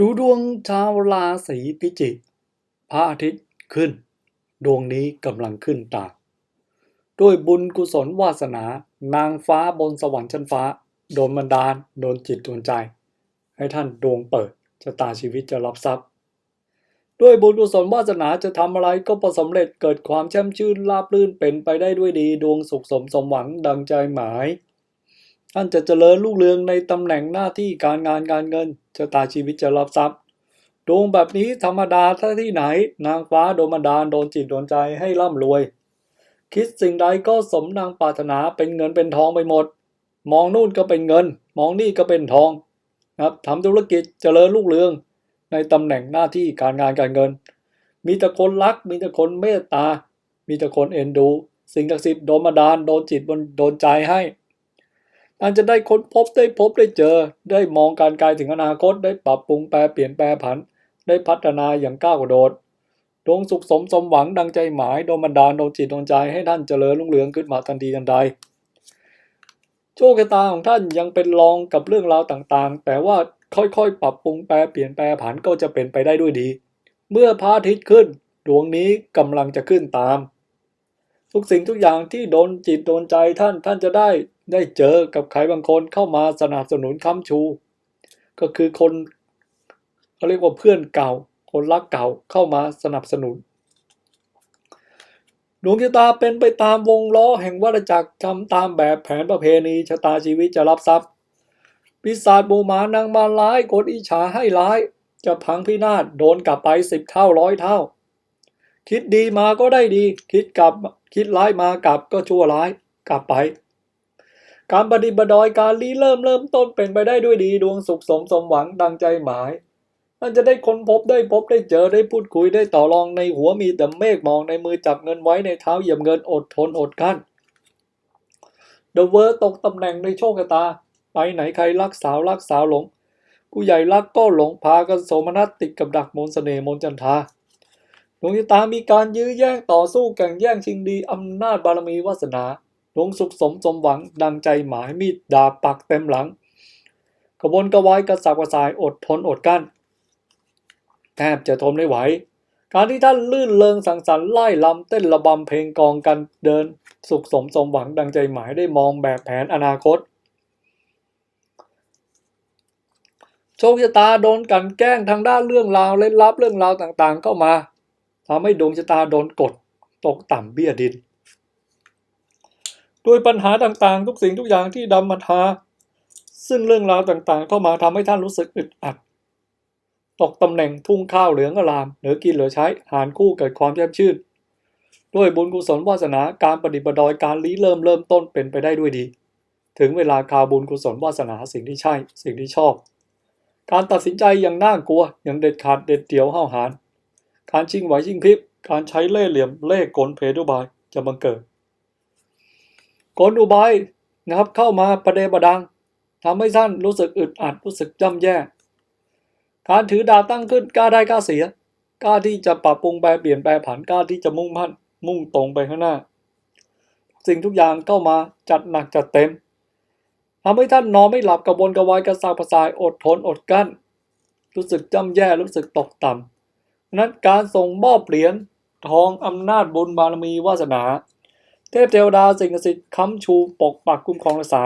ดูดวงชาวราศีพิจิก พระอาทิตย์ขึ้น ดวงนี้กำลังขึ้นตาด้วยบุญกุศลวาสนา นางฟ้าบนสวรรค์ชั้นฟ้า โดนบันดาล โดนจิตโดนใจ ให้ท่านดวงเปิดชะตาชีวิตจะรับทรัพย์ ด้วยบุญกุศลวาสนาจะทำอะไรก็ประสบเร็จเกิดความแช่มชื่นราบรื่นเป็นไปได้ด้วยดี ดวงสุขสมสมหวังดังใจหมาย ท่านจะเจริญรุ่งเรืองในตำแหน่งหน้าที่การงานการเงินชะตาชีวิตจะรับทรัพย์ดวงแบบนี้ธรรมดาถ้าที่ไหน นางฟ้าโดนบันดาลโดนจิตโดนใจให้ร่ำรวย คิดสิ่งใดก็สมนางปรารถนาเป็นเงินเป็นทองไปหมด มองนู่นก็เป็นเงิน มองนี่ก็เป็นทองนะครับทำธุรกิจเจริญรุ่งเรือง ในตำแหน่งหน้าที่การงานการเงิน มีแต่คนรัก มีแต่คนเมตตา มีแต่คนเอ็นดู สิ่งศักดิ์สิทธิ์โดนบันดาลโดนจิตโดนใจให้ ท่านจะได้ค้นพบได้พบได้เจอ ได้มองการไกลถึงอนาคตได้ปรับปรุงแปลเปลี่ยนแปลผัน ได้พัฒนาอย่างก้าวกระโดดดวงสุขสมสมหวังดังใจหมายโดนบันดาลโดนจิตโดนใจให้ท่านเจริญรุ่งเรืองขึ้นมาทันทีทันใดโชคชะตาของท่านยังเป็นรองกับเรื่องราวต่างๆ แต่ว่าค่อยๆ ปรับปรุงแปลเปลี่ยนแปลผันก็จะเป็นไปได้ด้วยดี เมื่อพระอาทิตย์ขึ้น ดวงนี้กำลังจะขึ้นตาม ทุกสิ่งทุกอย่างที่โดนจิตโดนใจท่านท่านจะได้ได้เจอกับใครบางคนเข้ามาสนับสนุนค้ำชู ก็คือคนเขาเรียกว่าเพื่อนเก่า คนรักเก่าเข้ามาสนับสนุนดวงชะตาเป็นไปตามวงล้อแห่งวัฏจักรทำตามแบบแผนประเพณีชะตาชีวิตจะรับทรัพย์ปีศาจบูมานางมาร้ายกดอิจฉาให้ร้าย จะพังพินาศโดนกลับไปสิบเท่าร้อยเท่า คิดดีมาก็ได้ดี คิดกลับคิดร้ายมากลับก็ชั่วร้ายกลับไป การปฏิบัติดอยการรีเริ่มเริ่มต้นเป็นไปได้ด้วยดีดวงสุขสมสมหวังดังใจหมายมันจะได้ค้นพบได้พบได้เจอได้พูดคุยได้ต่อรองในหัวมีแต่เมฆมองในมือจับเงินไว้ในเท้าเหยียบเงินอดทนอดกั้นเดอะเวอร์ตกตำแหน่งในโชคชะตา ไปไหนใครรักสาวรักสาวหลง ผู้ใหญ่รักก็หลงพากันโสมนัสติดกับดักมนสเสน่ห์มนจันทา ดวงชะตามีการยื้อแย่งต่อสู้แข่งแย่งชิงดีอำนาจบารมีวาสนาดวงสุขสมสมหวังดังใจหมายมีดดาบปักเต็มหลัง กระวนกระวายกระสับกระส่ายอดทนอดกั้นแทบจะทนไม่ไหว การที่ท่านลื่นเลงสังสรรค์ไล่ลำเต้นระบำเพลงกองกันเดิน สุขสมสมหวังดังใจหมายได้มองแบบแผนอนาคตโชคชะตาโดนกันแกล้งทางด้านเรื่องราวเล่นลับเรื่องราวต่างๆเข้ามา ทำให้ดวงชะตาโดนกดตกต่ำเบี้ยดิน ด้วยปัญหาต่างๆ ทุกสิ่งทุกอย่างที่ดำมาทา ซึ่งเรื่องราวต่างๆ เข้ามาทำให้ท่านรู้สึกอึดอัด ตกตำแหน่งทุ่งข้าวเหลืองอลาม เหลือกินเหลือใช้ หารคู่เกิดความแจ่มชื่น ด้วยบุญกุศลวาสนาการปฏิบัติดอยการลี้เริ่มเริ่มต้นเป็นไปได้ด้วยดี ถึงเวลาคาบุญกุศลวาสนาสิ่งที่ใช่ สิ่งที่ชอบ การตัดสินใจอย่างน่ากลัวอย่างเด็ดขาดเด็ดเดี่ยวห้าวหาญ การชิงไหวชิงพริบการใช้เล่ห์เหลี่ยมเล่ห์กลเพดุบายจะบังเกิด กลอุบายนะครับเข้ามาประเดประดังทำให้ท่านรู้สึกอึดอัดรู้สึกย่ำแย่ การถือดาบตั้งขึ้นกล้าได้กล้าเสียกล้าที่จะปรับปรุงแปลเปลี่ยนแปลผันกล้าที่จะมุ่งมั่นมุ่งตรงไปข้างหน้า สิ่งทุกอย่างเข้ามาจัดหนักจัดเต็มทำให้ท่านนอนไม่หลับกระวนกระวายกระซาบกระซายอดทนอดกั้น รู้สึกย่ำแย่รู้สึกตกต่ำ นั้นการส่งมอบเหรียญทองอำนาจบุญบารมีวาสนา เทพเทวดาสิ่งศักดิ์สิทธิ์ค้ำชูปกปักคุ้มครองรักษา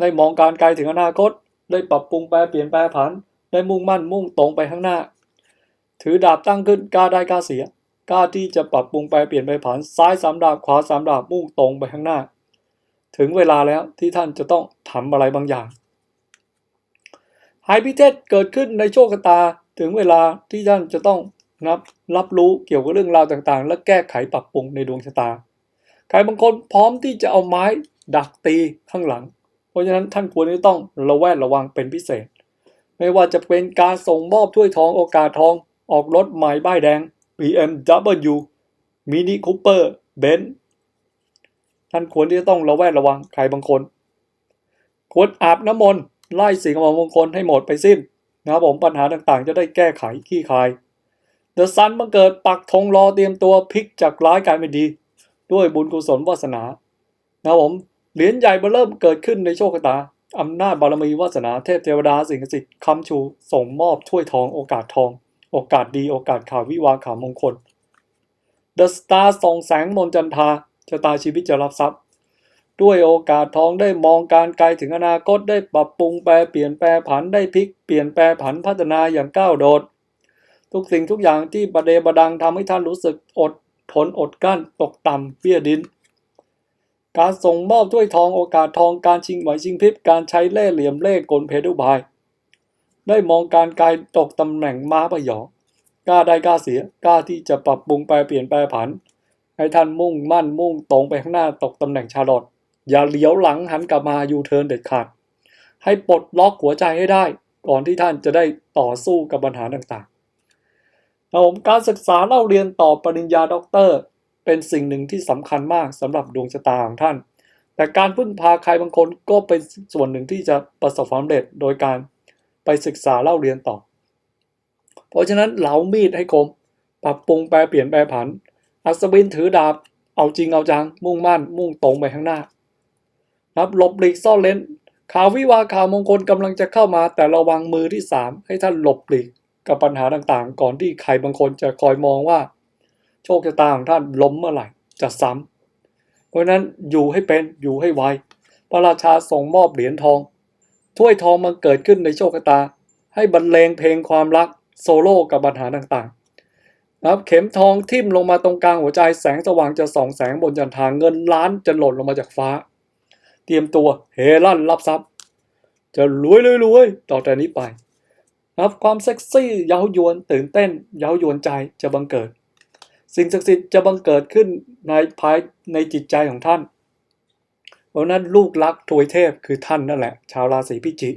ได้มองการไกลถึงอนาคต ได้ปรับปรุงแปลเปลี่ยนแปลผัน ได้มุ่งมั่นมุ่งตรงไปข้างหน้า ถือดาบตั้งขึ้นกล้าได้กล้าเสียกล้าที่จะปรับปรุงแปลเปลี่ยนแปลผันซ้ายสามดาบขวาสามดาบมุ่งตรงไปข้างหน้า ถึงเวลาแล้วที่ท่านจะต้องทำอะไรบางอย่างหายพิเทศเกิดขึ้นในโชคชะตาถึงเวลาที่ท่านจะต้อง นับรับรู้เกี่ยวกับเรื่องราวต่างๆ และแก้ไขปรับปรุงในดวงชะตา ใครบางคนพร้อมที่จะเอาไม้ดักตีข้างหลัง เพราะฉะนั้นท่านควรที่ต้องระแวดระวังเป็นพิเศษ ไม่ว่าจะเป็นการส่งมอบถ้วยทองโอกาสทอง ออกรถใหม่ป้ายแดง BMW Mini Cooper Benz ท่านควรที่จะต้องระแวดระวังใครบางคน ควรอาบน้ำมนต์ไล่สิ่งมงคลให้หมดไปสิ้นนะครับผมปัญหาต่างๆ จะได้แก้ไขขี้คาย ดอะซันบังเกิดปักธงรอเตรียมตัวพลิกจากร้ายกลายเป็นดี ด้วยบุญกุศลวาสนา นะผมเหรียญใหญ่มาเริ่มเกิดขึ้นในโชคชะตาอำนาจบารมีวาสนาเทพเทวดาสิ่งศักดิ์สิทธิ์คำชู ส่งมอบถ้วยทองโอกาสทอง โอกาสดีโอกาสข่าววิวาข่าวมงคล The Star ส่องแสงมนจันทาชะตาชีวิตจะรับทรัพย์ ด้วยโอกาสทองได้มองการไกลถึงอนาคตได้ปรับปรุงแปลเปลี่ยนแปลผันได้พลิกเปลี่ยนแปลผันพัฒนาอย่างก้าวโดด ทุกสิ่งทุกอย่างที่ประเดประดังทำให้ท่านรู้สึกอดทนอดกลั้นตกต่ำเบี้ยดิน การส่งมอบถ้วยทองโอกาสทองการชิงไหวชิงพริบการใช้เล่เหลี่ยมเล่กลเพดุบาย ได้มองการไกลตกตำแหน่งม้าประหยอกล้าได้กล้าเสียกล้าที่จะปรับปรุงแปลเปลี่ยนแปลผัน ให้ท่านมุ่งมั่นมุ่งตรงไปข้างหน้าตกตำแหน่งชาลอตอย่าเลี้ยวหลังหันกลับมายูเทิร์นเด็ดขาดให้ปลดล็อกหัวใจให้ได้ ก่อนที่ท่านจะได้ต่อสู้กับปัญหาต่าง ครับผมการศึกษาเล่าเรียนต่อปริญญาด็อกเตอร์ เป็นสิ่งหนึ่งที่สำคัญมากสำหรับดวงชะตาของท่าน แต่การพึ่งพาใครบางคนก็เป็นส่วนหนึ่งที่จะประสบความสำเร็จโดยการไปศึกษาเล่าเรียนต่อ เพราะฉะนั้นเหลามีดให้คม ปรับปรุงแปลเปลี่ยนแปลผัน อัศวินถือดาบ เอาจริงเอาจัง มุ่งมั่น มุ่งตรงไปข้างหน้าครับหลบหลีกซ่อนเลนข่าววิวาข่าวมงคลกำลังจะเข้ามาแต่ระวังมือที่สามให้ท่านหลบหลีก กับปัญหาต่างๆ ก่อนที่ใครบางคนจะคอยมองว่า โชคชะตาของท่านล้มเมื่อไหร่จะซ้ำเพราะฉะนั้นอยู่ให้เป็นอยู่ให้ไวพระราชาส่งมอบเหรียญทอง ถ้วยทองมันเกิดขึ้นในโชคชะตา ให้บรรเลงเพลงความรักโซโล่กับปัญหาต่างๆนะครับเข็มทองทิ่มลงมาตรงกลางหัวใจแสงสว่างจะส่องแสงบนจันทางเงินล้านจะหล่นลงมาจากฟ้า เตรียมตัวเฮลั่นรับทรัพย์ จะรวยรวยรวยต่อแต่นี้ไป นะครับความเซ็กซี่เย้ายวน ตื่นเต้น เย้ายวนใจจะบังเกิด สิ่งศักดิ์สิทธิ์จะบังเกิดขึ้นในภายในจิตใจของท่าน เพราะนั้นลูกรักทวยเทพคือท่านนั่นแหละ ชาวราศีพิจิก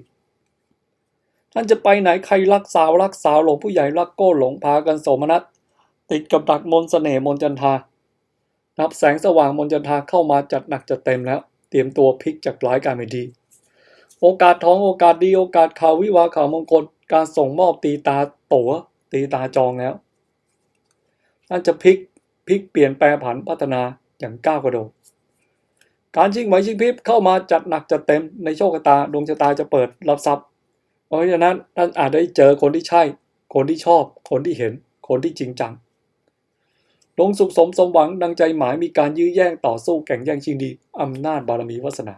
ท่านจะไปไหนใครรักสาวรักสาวหลงผู้ใหญ่รักโก้หลงพากันโสมนัสติดกับดักมนต์เสน่ห์มนจันทานับแสงสว่างมนจันทาเข้ามาจัดหนักจัดเต็มแล้ว เตรียมตัวพลิกจากร้ายกลายเป็นดี โอกาสทองโอกาสดีโอกาสข่าววิวาข่าวมงคล การส่งมอบตีตาตั๋วตีตาจองแล้วท่าจะพลิกพลิกเปลี่ยนแปลผันพัฒนาอย่างก้าวกระโดดการชิงไหวชิงพริบเข้ามาจัดหนักจัดเต็มในโชคชะตาดวงชะตาจะเปิดรับทรัพย์เพราะฉะนั้นท่านอาจได้เจอคนที่ใช่ คนที่ชอบ คนที่เห็น คนที่จริงจังลงสุขสมสมหวังดังใจหมายมีการยื้อแย่งต่อสู้แข่งแย่งชิงดีอำนาจบารมีวาสนา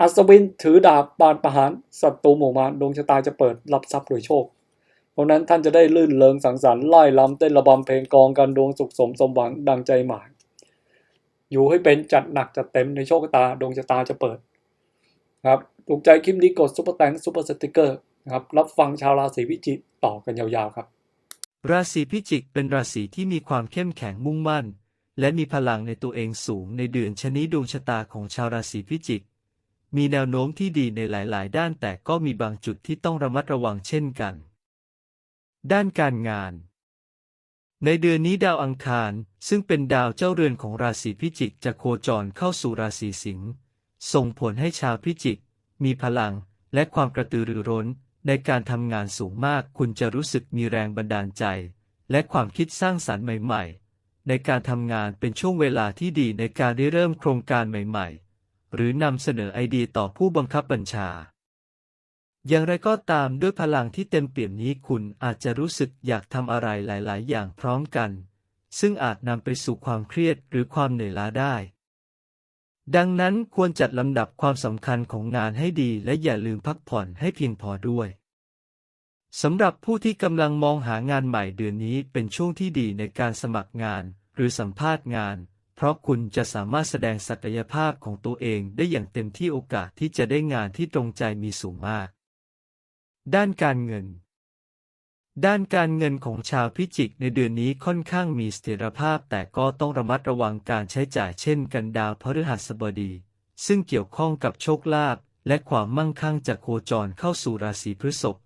อัศวินถือดาบบานประหารศัตรูหมู่มารดวงชะตาจะเปิดรับทรัพย์โดยโชค เพราะนั้นท่านจะได้ลื่นเลิงสังสรรค์ไล่ลำเต้นระบำเพลงกองกันดวงสุขสมสมหวังดังใจหมาย อยู่ให้เป็นจัดหนักจัดเต็มในโชคชะตาดวงชะตาจะเปิดครับถูกใจคลิปนี้กดซุปเปอร์แตงซุปเปอร์สติกเกอร์นะครับรับฟังชาวราศีพิจิกต่อกันยาวๆครับ ราศีพิจิกเป็นราศีที่มีความเข้มแข็งมุ่งมั่น และมีพลังในตัวเองสูงในเดือนชนิดวงชะตาของชาวราศีพิจิก มีแนวโน้มที่ดีในหลาย ๆ ด้านแต่ก็มีบางจุดที่ต้องระมัดระวังเช่นกัน ด้านการงาน ในเดือนนี้ดาวอังคาร ซึ่งเป็นดาวเจ้าเรือนของราศีพิจิกจะโคจรเข้าสู่ราศีสิงห์ส่งผลให้ชาวพิจิก มีพลังและความกระตือรือร้น ในการทำงานสูงมากคุณจะรู้สึกมีแรงบันดาลใจ และความคิดสร้างสรรค์ใหม่ ๆ ในการทำงานเป็นช่วงเวลาที่ดีในการได้เริ่มโครงการใหม่ ๆ หรือนำเสนอไอเดียต่อผู้บังคับบัญชา อย่างไรก็ตามด้วยพลังที่เต็มเปี่ยมนี้คุณอาจจะรู้สึกอยากทำอะไรหลาย ๆ อย่างพร้อมกัน ซึ่งอาจนำไปสู่ความเครียดหรือความเหนื่อยล้าได้ ดังนั้นควรจัดลำดับความสำคัญของงานให้ดีและอย่าลืมพักผ่อนให้เพียงพอด้วยสำหรับผู้ที่กำลังมองหางานใหม่เดือนนี้เป็นช่วงที่ดีในการสมัครงานหรือสัมภาษณ์งาน เพราะคุณจะสามารถแสดงศักยภาพของตัวเองได้อย่างเต็มที่โอกาสที่จะได้งานที่ตรงใจมีสูงมาก ด้านการเงิน ด้านการเงินของชาวพิจิกในเดือนนี้ค่อนข้างมีเสถียรภาพ แต่ก็ต้องระมัดระวังการใช้จ่ายเช่นกันดาวพฤหัสบดี ซึ่งเกี่ยวข้องกับโชคลาภและความมั่งคั่งจากโคจรเข้าสู่ราศีพฤษภ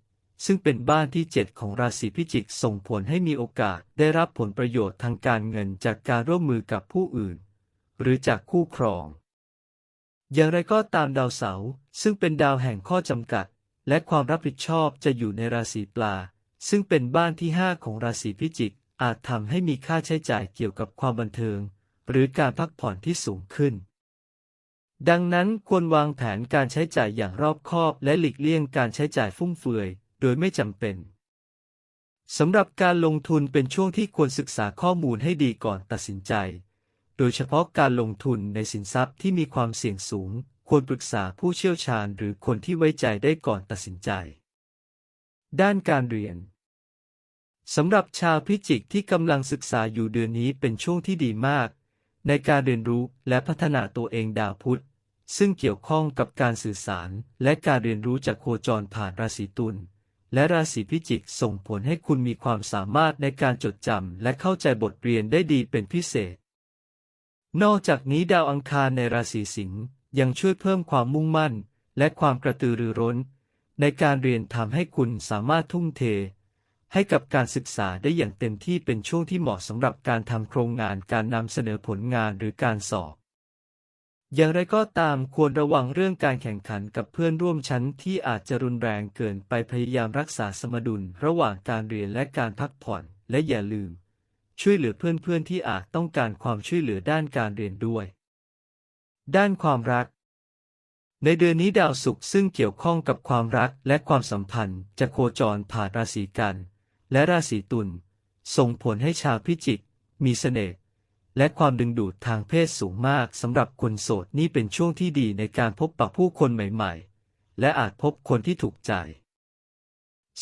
ซึ่งเป็นบ้านที่เจ็ดของราศีพิจิกส่งผลให้มีโอกาสได้รับผลประโยชน์ทางการเงินจากการร่วมมือกับผู้อื่น หรือจากคู่ครอง อย่างไรก็ตามดาวเสาร์ซึ่งเป็นดาวแห่งข้อจำกัด และความรับผิดชอบจะอยู่ในราศีปลา ซึ่งเป็นบ้านที่ 5 ของราศีพิจิก อาจทำให้มีค่าใช้จ่ายเกี่ยวกับความบันเทิง หรือการพักผ่อนที่สูงขึ้นดังนั้นควรวางแผนการใช้จ่ายอย่างรอบคอบและหลีกเลี่ยงการใช้จ่ายฟุ่มเฟือย โดยไม่จำเป็นสำหรับการลงทุนเป็นช่วงที่ควรศึกษาข้อมูลให้ดีก่อนตัดสินใจ โดยเฉพาะการลงทุนในสินทรัพย์ที่มีความเสี่ยงสูง ควรปรึกษาผู้เชี่ยวชาญหรือคนที่ไว้ใจได้ก่อนตัดสินใจ ด้านการเรียนสำหรับชาวพิจิกที่กำลังศึกษาอยู่เดือนนี้เป็นช่วงที่ดีมาก ในการเรียนรู้และพัฒนาตัวเองดาวพุธซึ่งเกี่ยวข้องกับการสื่อสารและการเรียนรู้จากโคจรผ่านราศีตุล และราศีพิจิกส่งผลให้คุณมีความสามารถในการจดจำและเข้าใจบทเรียนได้ดีเป็นพิเศษ นอกจากนี้ดาวอังคารในราศีสิงห์ยังช่วยเพิ่มความมุ่งมั่น และความกระตือรือร้น ในการเรียนทำให้คุณสามารถทุ่มเท ให้กับการศึกษาได้อย่างเต็มที่เป็นช่วงที่เหมาะสำหรับการทำโครงงานการนำเสนอผลงานหรือการสอบ อย่างไรก็ตามควรระวังเรื่องการแข่งขันกับเพื่อนร่วมชั้นที่อาจจะรุนแรงเกินไปพยายามรักษาสมดุลระหว่างการเรียนและการพักผ่อนและอย่าลืม ช่วยเหลือเพื่อนๆที่อาจต้องการความช่วยเหลือด้านการเรียนด้วย ด้านความรัก ในเดือนนี้ดาวศุกร์ซึ่งเกี่ยวข้องกับความรักและความสัมพันธ์ จะโคจรผ่านราศีกัน และราศีตุลส่งผลให้ชาวพิจิก มีเสน่ห์ และความดึงดูดทางเพศสูงมากสำหรับคนโสดนี่เป็นช่วงที่ดีในการพบปะผู้คนใหม่ๆ และอาจพบคนที่ถูกใจ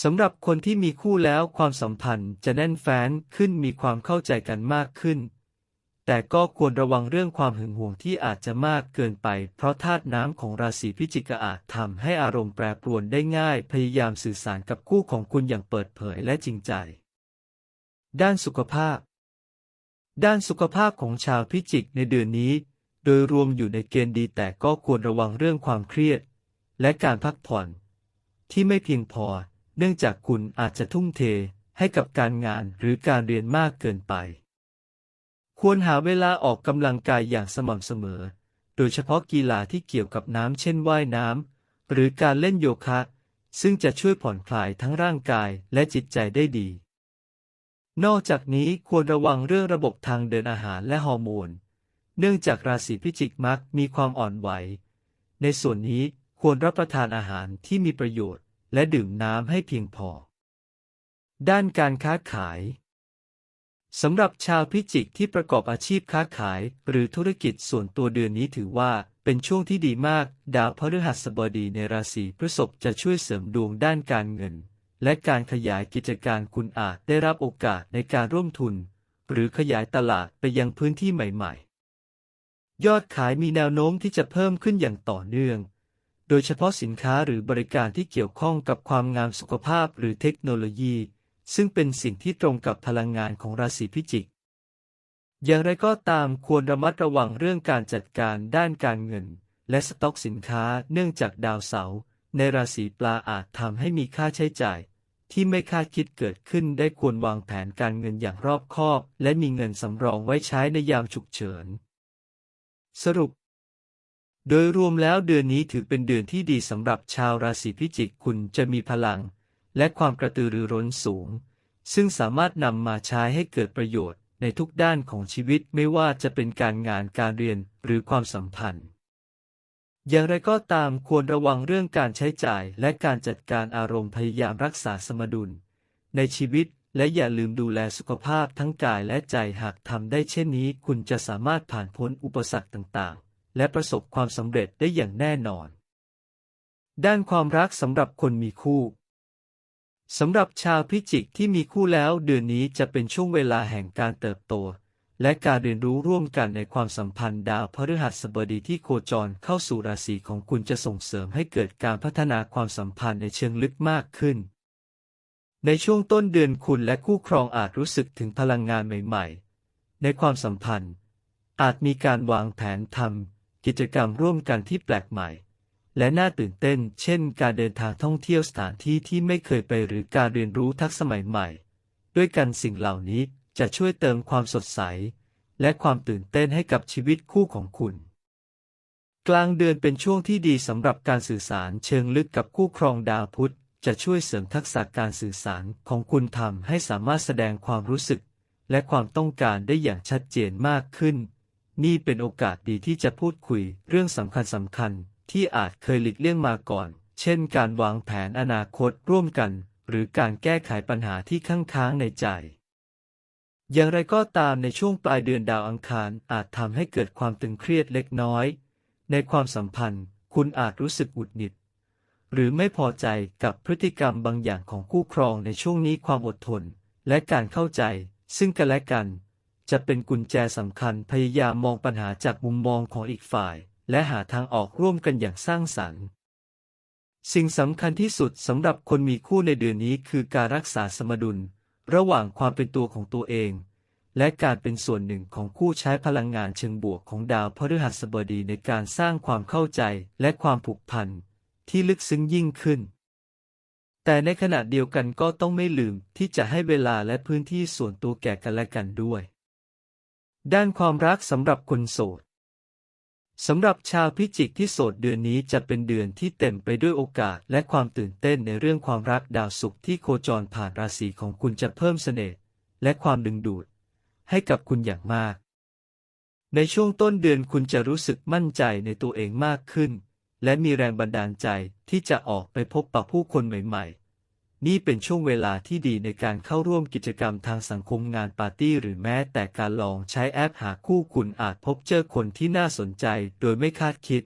สำหรับคนที่มีคู่แล้วความสัมพันธ์จะแน่นแฟ้นขึ้นมีความเข้าใจกันมากขึ้น แต่ก็ควรระวังเรื่องความหึงหวงที่อาจจะมากเกินไป เพราะธาตุน้ำของราศีพิจิกอาจทำให้อารมณ์แปรปรวนได้ง่าย พยายามสื่อสารกับคู่ของคุณอย่างเปิดเผยและจริงใจ ด้านสุขภาพ ด้านสุขภาพของชาวพิจิกในเดือนนี้ โดยรวมอยู่ในเกณฑ์ดีแต่ก็ควรระวังเรื่องความเครียด และการพักผ่อน ที่ไม่เพียงพอ เนื่องจากคุณอาจจะทุ่มเทให้กับการงานหรือการเรียนมากเกินไป ควรหาเวลาออกกำลังกายอย่างสม่ำเสมอ โดยเฉพาะกีฬาที่เกี่ยวกับน้ำเช่นว่ายน้ำหรือการเล่นโยคะ ซึ่งจะช่วยผ่อนคลายทั้งร่างกายและจิตใจได้ดี นอกจากนี้ควรระวังเรื่องระบบทางเดินอาหารและฮอร์โมน เนื่องจากราศีพิจิกมักมีความอ่อนไหว ในส่วนนี้ควรรับประทานอาหารที่มีประโยชน์ และดื่มน้ำให้เพียงพอ ด้านการค้าขายสำหรับชาวพิจิกที่ประกอบอาชีพค้าขาย หรือธุรกิจส่วนตัวเดือนนี้ถือว่าเป็นช่วงที่ดีมาก ดาวพฤหัสบดีในราศีพฤษภจะช่วยเสริมดวงด้านการเงิน และการขยายกิจการคุณอาจได้รับโอกาสในการร่วมทุน หรือขยายตลาดไปยังพื้นที่ใหม่ๆ ยอดขายมีแนวโน้มที่จะเพิ่มขึ้นอย่างต่อเนื่อง โดยเฉพาะสินค้าหรือบริการที่เกี่ยวข้องกับความงามสุขภาพหรือเทคโนโลยี ซึ่งเป็นสิ่งที่ตรงกับพลังงานของราศีพิจิก อย่างไรก็ตามควรระมัดระวังเรื่องการจัดการด้านการเงิน และสต็อกสินค้าเนื่องจากดาวเสาร์ในราศีปลาอาจทำให้มีค่าใช้จ่าย ที่ไม่คาดคิดเกิดขึ้นได้ควรวางแผนการเงินอย่างรอบคอบ และมีเงินสำรองไว้ใช้ในยามฉุกเฉิน สรุป โดยรวมแล้วเดือนนี้ถือเป็นเดือนที่ดีสำหรับชาวราศีพิจิกคุณจะมีพลัง และความกระตือรือร้นสูง ซึ่งสามารถนำมาใช้ให้เกิดประโยชน์ในทุกด้านของชีวิตไม่ว่าจะเป็นการงานการเรียนหรือความสัมพันธ์ อย่างไรก็ตามควรระวังเรื่องการใช้จ่ายและการจัดการอารมณ์พยายามรักษาสมดุล ในชีวิตและอย่าลืมดูแลสุขภาพทั้งกายและใจหากทำได้เช่นนี้ คุณจะสามารถผ่านพ้นอุปสรรคต่างๆ และประสบความสำเร็จได้อย่างแน่นอน ด้านความรักสำหรับคนมีคู่สำหรับชาวพิจิกที่มีคู่แล้วเดือนนี้จะเป็นช่วงเวลาแห่งการเติบโต และการเรียนรู้ร่วมกันในความสัมพันธ์ดาวพฤหัสบดีที่โคจรเข้าสู่ราศีของคุณจะส่งเสริมให้เกิดการพัฒนาความสัมพันธ์ในเชิงลึกมากขึ้น ในช่วงต้นเดือนคุณและคู่ครองอาจรู้สึกถึงพลังงานใหม่ๆ ในความสัมพันธ์ อาจมีการวางแผนทำกิจกรรมร่วมกันที่แปลกใหม่ และน่าตื่นเต้น เช่น การเดินทางท่องเที่ยวสถานที่ที่ไม่เคยไปหรือการเรียนรู้ทักษะใหม่ๆ ด้วยกันสิ่งเหล่านี้ จะช่วยเติมความสดใส และความตื่นเต้นให้กับชีวิตคู่ของคุณ กลางเดือนเป็นช่วงที่ดีสำหรับการสื่อสารเชิงลึกกับคู่ครองดาวพุธจะช่วยเสริมทักษะการสื่อสารของคุณทำให้สามารถแสดงความรู้สึก และความต้องการได้อย่างชัดเจนมากขึ้น นี่เป็นโอกาสดีที่จะพูดคุยเรื่องสำคัญสำคัญๆที่อาจเคยหลีกเลี่ยงมาก่อน เช่น การวางแผนอนาคตร่วมกัน หรือการแก้ไขปัญหาที่ค้างค้างในใจ อย่างไรก็ตามในช่วงปลายเดือนดาวอังคารอาจทำให้เกิดความตึงเครียดเล็กน้อย ในความสัมพันธ์ คุณอาจรู้สึกหงุดหงิด หรือไม่พอใจกับพฤติกรรมบางอย่างของคู่ครองในช่วงนี้ความอดทน และการเข้าใจ ซึ่งกันและกัน จะเป็นกุญแจสำคัญพยายามมองปัญหาจากมุมมองของอีกฝ่าย และหาทางออกร่วมกันอย่างสร้างสรรค์สิ่งสำคัญที่สุดสำหรับคนมีคู่ในเดือนนี้คือการรักษาสมดุล ระหว่างความเป็นตัวของตัวเอง และการเป็นส่วนหนึ่งของคู่ใช้พลังงานเชิงบวกของดาวพฤหัสบดีในการสร้างความเข้าใจและความผูกพันที่ลึกซึ้งยิ่งขึ้น แต่ในขณะเดียวกันก็ต้องไม่ลืมที่จะให้เวลาและพื้นที่ส่วนตัวแก่กันและกันด้วย ด้านความรักสำหรับคนโสด สำหรับชาวพิจิกที่โสดเดือนนี้จะเป็นเดือนที่เต็มไปด้วยโอกาสและความตื่นเต้นในเรื่องความรักดาวศุกร์ที่โคจรผ่านราศีของคุณจะเพิ่มเสน่ห์และความดึงดูด ให้กับคุณอย่างมาก ในช่วงต้นเดือนคุณจะรู้สึกมั่นใจในตัวเองมากขึ้น และมีแรงบันดาลใจที่จะออกไปพบปะผู้คนใหม่ ๆ นี่เป็นช่วงเวลาที่ดีในการเข้าร่วมกิจกรรมทางสังคมงานปาร์ตี้หรือแม้แต่การลองใช้แอปหาคู่คุณอาจพบเจอคนที่น่าสนใจโดยไม่คาดคิด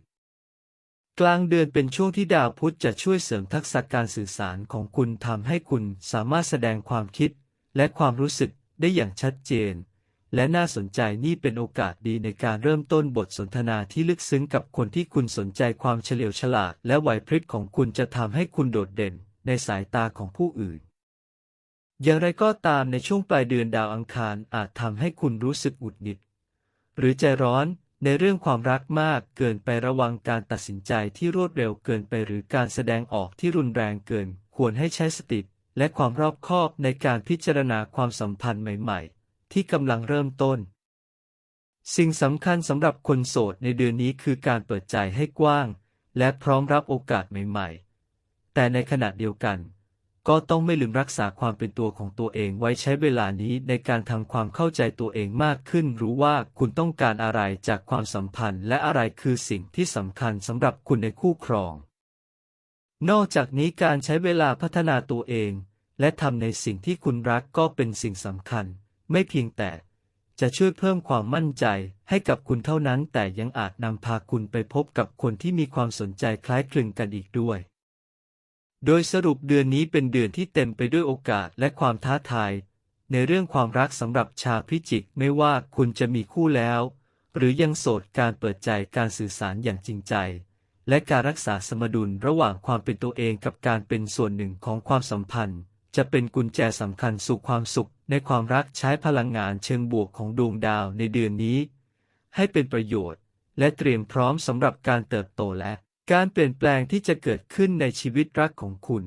กลางเดือนเป็นช่วงที่ดาวพุธจะช่วยเสริมทักษะการสื่อสารของคุณทำให้คุณสามารถแสดงความคิด และความรู้สึกได้อย่างชัดเจน และน่าสนใจนี่เป็นโอกาสดีในการเริ่มต้นบทสนทนาที่ลึกซึ้งกับคนที่คุณสนใจความเฉลียวฉลาด และไหวพริบของคุณจะทำให้คุณโดดเด่น ในสายตาของผู้อื่น อย่างไรก็ตามในช่วงปลายเดือนดาวอังคารอาจทำให้คุณรู้สึกหงุดหงิด หรือใจร้อนในเรื่องความรักมากเกินไประวังการตัดสินใจที่รวดเร็วเกินไปหรือการแสดงออกที่รุนแรงเกิน ควรให้ใช้สติและความรอบคอบในการพิจารณาความสัมพันธ์ใหม่ๆ ที่กำลังเริ่มต้น สิ่งสำคัญสำหรับคนโสดในเดือนนี้คือการเปิดใจให้กว้าง และพร้อมรับโอกาสใหม่ๆ แต่ในขณะเดียวกัน ก็ต้องไม่ลืมรักษาความเป็นตัวของตัวเองไว้ใช้เวลานี้ในการทำความเข้าใจตัวเองมากขึ้น รู้ว่าคุณต้องการอะไรจากความสัมพันธ์ และอะไรคือสิ่งที่สำคัญสำหรับคุณในคู่ครอง นอกจากนี้การใช้เวลาพัฒนาตัวเอง และทำในสิ่งที่คุณรักก็เป็นสิ่งสำคัญ ไม่เพียงแต่จะช่วยเพิ่มความมั่นใจให้กับคุณเท่านั้น แต่ยังอาจนำพาคุณไปพบกับคนที่มีความสนใจคล้ายคลึงกันอีกด้วย โดยสรุปเดือนนี้เป็นเดือนที่เต็มไปด้วยโอกาสและความท้าทาย ในเรื่องความรักสำหรับชาวพิจิกไม่ว่าคุณจะมีคู่แล้ว หรือยังโสดการเปิดใจการสื่อสารอย่างจริงใจ และการรักษาสมดุลระหว่างความเป็นตัวเองกับการเป็นส่วนหนึ่งของความสัมพันธ์ จะเป็นกุญแจสำคัญสู่ความสุข ในความรักใช้พลังงานเชิงบวกของดวงดาวในเดือนนี้ ให้เป็นประโยชน์ และเตรียมพร้อมสำหรับการเติบโตและ การเปลี่ยนแปลงที่จะเกิดขึ้นในชีวิตรักของคุณ